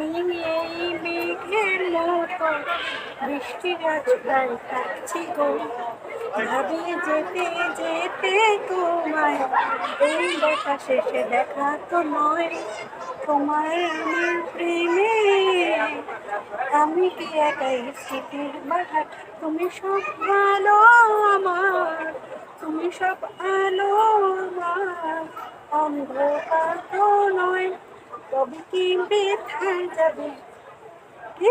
আমি এই মেঘের মতো বৃষ্টি রাস্তায় থাকছি গো। ভাবি যেতে যেতে তোমায়, এই দেখা শেষে দেখা তো নয়। তোমার আমার প্রেমে, আমি কি একাই স্মৃতির বাহার? তুমি সব ভালো আমার, তুমি সব আলো আমার। অন্ধকার নয় তবে কি বেথায় যাবে? কি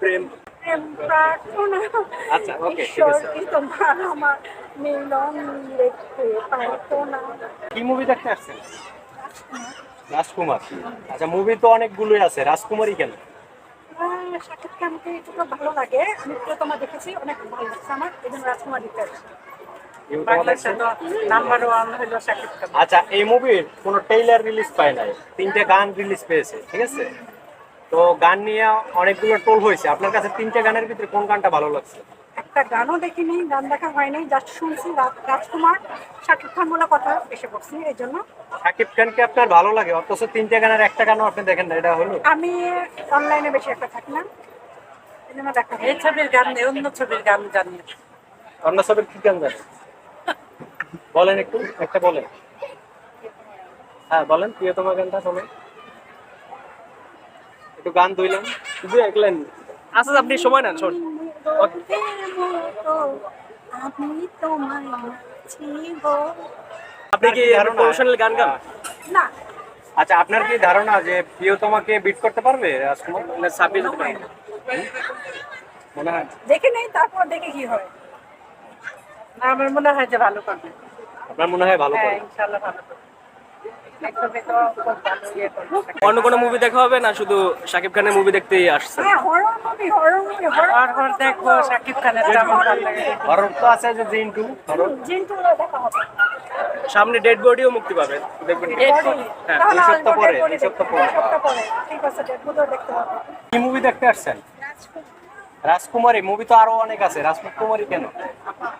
প্রেম। প্রেম প্রার্থনা। আচ্ছা, okay, ঠিক আছে। তোমার আমার মিলন দেখতে পাইতো না। কি মুভি দেখতে আসছেন? রাজকুমার। আচ্ছা মুভি তো অনেকগুলোই আছে। রাজকুমারই কেন? শাকিব খানকে একটু ভালো লাগে। আমি তোমার দেখেছি অনেক ভালো লাগছে আমার। এই জন্য রাজকুমার আসছি। আচ্ছা এই মুভির কোনো ট্রেইলার রিলিজ পায় নাই। তিনটে গান রিলিজ পেয়েছে ঠিক আছে? তো গান নিয়ে অনেকগুলো টোল হয়েছে। আপনার কাছে তিনটে গানের ভিতরে কোন গানটা ভালো লাগছে? একটা গানও দেখিনি গান দেখা হয়নি জাস্ট শুনছি রাজকুমার শাকিব খান বলে কথা এসে পড়ছি এই জন্য। শাকিব খানকে আপনার ভালো লাগে? অথচ তিনটে গানের একটা গানও আপনি দেখেন না এটা হলো? আমি অনলাইনে বেশি একটা থাকি না। এই হয় ছবির গান নেই অন্য ছবির গান জানি। অন্য সবের কি গান জানেন? বলেন একটু একটা বলেন। হ্যাঁ বলেন প্রিয় তোমার গানটা শোনেন। একটু গান ধুইলাম শুধু এক লাইন আচ্ছা আপনি সময় নেন শোন। আপনি কি ধারণা? প্রফেশনাল গান গান? না। আচ্ছা আপনার কি ধারণা যে প্রিয় তোমাকে বিট করতে পারবে রাজকুমার? না সাবির মনে হয় দেখে নেই তারপর দেখে কি হয়। না আমার মনে হয় যে ভালো করবে। আপনার মনে হয় ভালো হ্যাঁ করবে ইনশাআল্লাহ ভালো করবে একসাথে তো খুব ভালো ইয়ে অন্য কোনো মুভি দেখা হবে না শুধু শাকিব খানের মুভি দেখতেই আসছে হ্যাঁ horror movie horror movie horror আর হর দেখব শাকিব খানের আমার ভালো লাগে। হরর তো আছে যে জিন্টু হরর জিন্টু দেখা হবে। সামনে ডেড বডিও মুক্তি পাবে। দেখবেন হ্যাঁ দুই সপ্তাহ পরে, দুই সপ্তাহ পরে। দুই সপ্তাহ পরে। ঠিক আছে ডেড বডিও দেখতে হবে। কি মুভি দেখতে আসছেন? রাজকুমারী মুভি তো আরও অনেক আছে। রাজকুমারী কেন?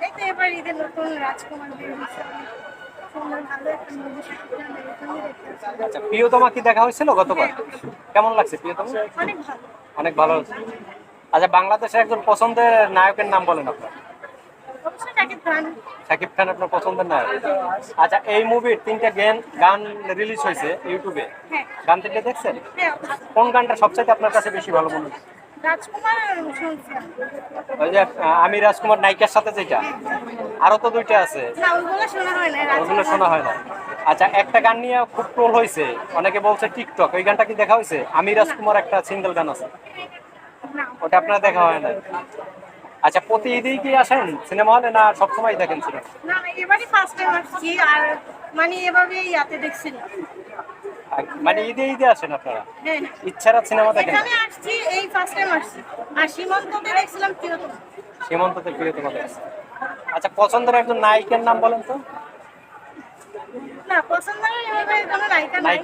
এই তো এবার ঈদের নতুন রাজকুমার বের হয়েছে সুন্দর ভালো একটা মুভি দেখতে আচ্ছা প্রিয়তমা কি দেখা হয়েছিল গতবার? কেমন লাগছে প্রিয়তমা? অনেক ভালো। আচ্ছা বাংলাদেশের একজন পছন্দের নায়কের নাম বলেন আপনার। শাকিব খান। আপনার পছন্দের নায়ক। আচ্ছা এই মুভির তিনটা গান গান রিলিজ হয়েছে ইউটিউবে। হ্যাঁ। গান তিনটা দেখছেন? হ্যাঁ কোন গানটা সবচাইতে আপনার কাছে বেশি ভালো মনে আমি। ওই যে আমি রাজকুমার নায়িকার সাথে যেটা আরও তো দুইটা আছে। শোনা হয় না ওগুলো শোনা হয় না। আচ্ছা একটা গান নিয়ে খুব ট্রোল হয়েছে অনেকে বলছে টিকটক ওই গানটা কি দেখা হয়েছে আমি রাজকুমার একটা সিঙ্গেল গান আছে। ওটা আপনার দেখা হয় না। আচ্ছা প্রতি ঈদেই কি আসেন সিনেমা হলে না সবসময় দেখেন সিনেমা? না এবারই ফার্স্ট টাইম আসছি আর মানে এভাবে ইয়াতে দেখছি না। মানে ঈদে ঈদে আসেন আপনারা? ইচ্ছা ইচ্ছারা সিনেমা দেখেন এখানে আসছি এই ফার্স্ট টাইম আসছি। আর সীমন্ততে দেখছিলাম সীমন্ততে আচ্ছা পছন্দের একজন নায়িকার নাম বলেন তো। না পছন্দ হয় এভাবে কোনো নায়িকা নাই।